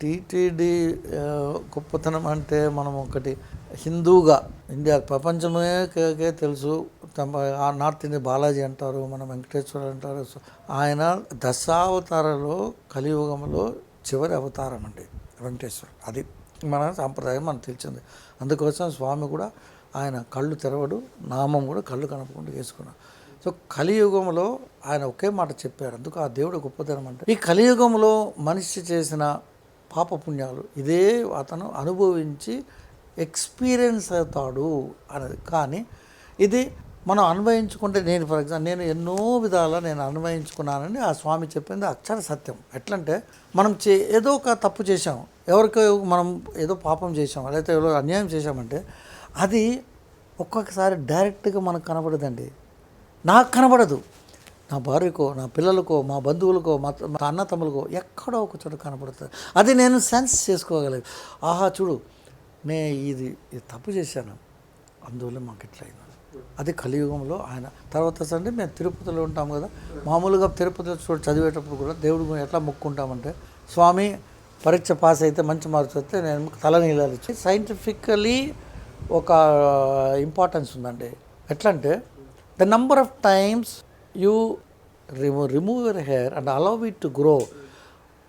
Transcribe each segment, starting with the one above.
TTD గొప్పతనం అంటే మనం ఒకటి హిందూగా ఇండియా ప్రపంచమే తెలుసు. తమ- ఆ నార్త్ ఇండియా బాలాజీ అంటారు మన వెంకటేశ్వర అంటారు. సో ఆయన దశావతారలో కలియుగంలో చివరి అవతారం అండి వెంకటేశ్వర. అది మన సాంప్రదాయం మనకు తెలిసింది. అందుకోసం స్వామి కూడా ఆయన కళ్ళు తెరవడు నామం కూడా కళ్ళు కనపకుండా వేసుకున్నాడు సో కలియుగంలో ఆయన ఒకే మాట చెప్పారు. అందుకు ఆ దేవుడు గొప్పతనం అంటే ఈ కలియుగంలో మనిషి చేసిన పాపపుణ్యాలు. ఇదే అతను అనుభవించి ఎక్స్పీరియన్స్ అవుతాడు అనేది కానీ ఇది మనం అన్వయించుకుంటే నేను ఫర్ ఎగ్జాంపుల్ నేను ఎన్నో విధాల నేను అన్వయించుకున్నానని ఆ స్వామి చెప్పింది అక్షర సత్యం. ఎట్లంటే మనం చే ఏదో ఒక తప్పు చేసాం ఎవరికో మనం ఏదో పాపం చేసాం లేకపోతే ఎవరో అన్యాయం చేసామంటే అది ఒక్కొక్కసారి డైరెక్ట్గా మనకు కనబడదండి. నాకు కనబడదు. నా భార్యకో నా పిల్లలకో మా బంధువులకో మా మా అన్న తమ్ములకో ఎక్కడో ఒక చోట కనబడుతుంది అది నేను సెన్స్ చేసుకోగలను. ఆహా చూడు నే ఇది ఇది తప్పు చేశాను. అందువల్ల మాకు ఇట్లయింది. అది కలియుగంలో ఆయన తర్వాత అంటే మేము తిరుపతిలో ఉంటాం కదా. మామూలుగా తిరుపతిలో చూడ చదివేటప్పుడు కూడా దేవుడు ఎట్లా మొక్కుంటామంటే స్వామి పరీక్ష పాస్ అయితే మంచి మార్క్స్ వస్తే నేను తలనీలాలు ఇచ్చి సైంటిఫికలీ ఒక ఇంపార్టెన్స్ ఉందండి. ఎట్లా అంటే the number of times you remove remove your hair and allow it to grow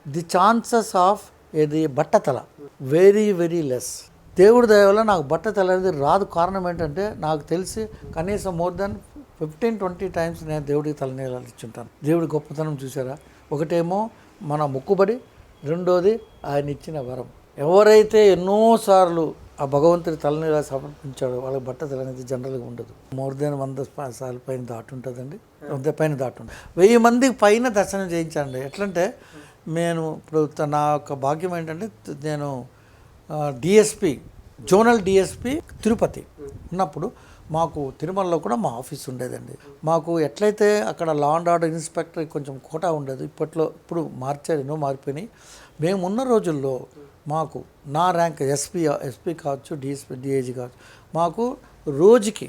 the chances of ఇది బట్టతల. వెరీ వెరీ లెస్ దేవుడి దయవల్ల నాకు బట్టతల అనేది రాదు. కారణం ఏంటంటే నాకు తెలిసి కనీసం more than fifteen twenty times నేను దేవుడికి తలనీళ్ళు ఇచ్చుంటాను. దేవుడి గొప్పతనం చూసారా? ఒకటేమో మన మొక్కుబడి రెండోది ఆయన ఇచ్చిన వరం. ఎవరైతే ఎన్నోసార్లు ఆ భగవంతుడి తలనిలా సమర్పించాడు. వాళ్ళకి బట్టతల అనేది జనరల్గా ఉండదు. మోర్ దెన్ వంద ప- పైన దాటుంటుందండి వంద పైన దాటుంటుంది వెయ్యి మందికి పైన దర్శనం చేయించండి ఎట్లంటే నేను ఇప్పుడు త- నా యొక్క భాగ్యం ఏంటంటే నేను డిఎస్పి జోనల్ డిఎస్పి తిరుపతి ఉన్నప్పుడు మాకు తిరుమలలో కూడా మా ఆఫీస్ ఉండేదండి. మాకు ఎట్లయితే అక్కడ లా అండ్ ఆర్డర్ ఇన్స్పెక్టర్ కొంచెం కోటా ఉండేది ఇప్పట్లో ఇప్పుడు మార్చారు ఎన్నో మారిపోయినాయి మేము ఉన్న రోజుల్లో మాకు నా ర్యాంక్ ఎస్పీ ఎస్పీ కావచ్చు డిఎస్పీ డిఏజీ కావచ్చు మాకు రోజుకి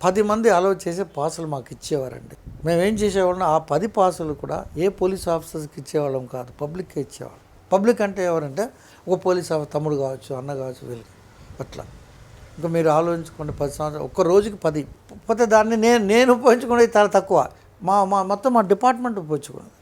పది మంది అలౌ చేసే పాసులు మాకు ఇచ్చేవారండి. మేమేం చేసేవాళ్ళం ఆ పది పాసులు కూడా ఏ పోలీస్ ఆఫీసర్స్కి ఇచ్చేవాళ్ళం కాదు పబ్లిక్కే ఇచ్చేవాళ్ళం. పబ్లిక్ అంటే ఎవరంటే ఒక పోలీస్ ఆఫీసర్ తమ్ముడు కావచ్చు అన్న కావచ్చు వీళ్ళకి అట్లా. ఇంకా మీరు ఆలోచించుకోండి పది సంవత్సరాలు ఒక్క రోజుకి పది. పోతే దాన్ని నేను నేను ఉపయోగించుకునేది చాలా తక్కువ. మా మా మొత్తం మా డిపార్ట్మెంట్ ఉపయోగించుకున్నది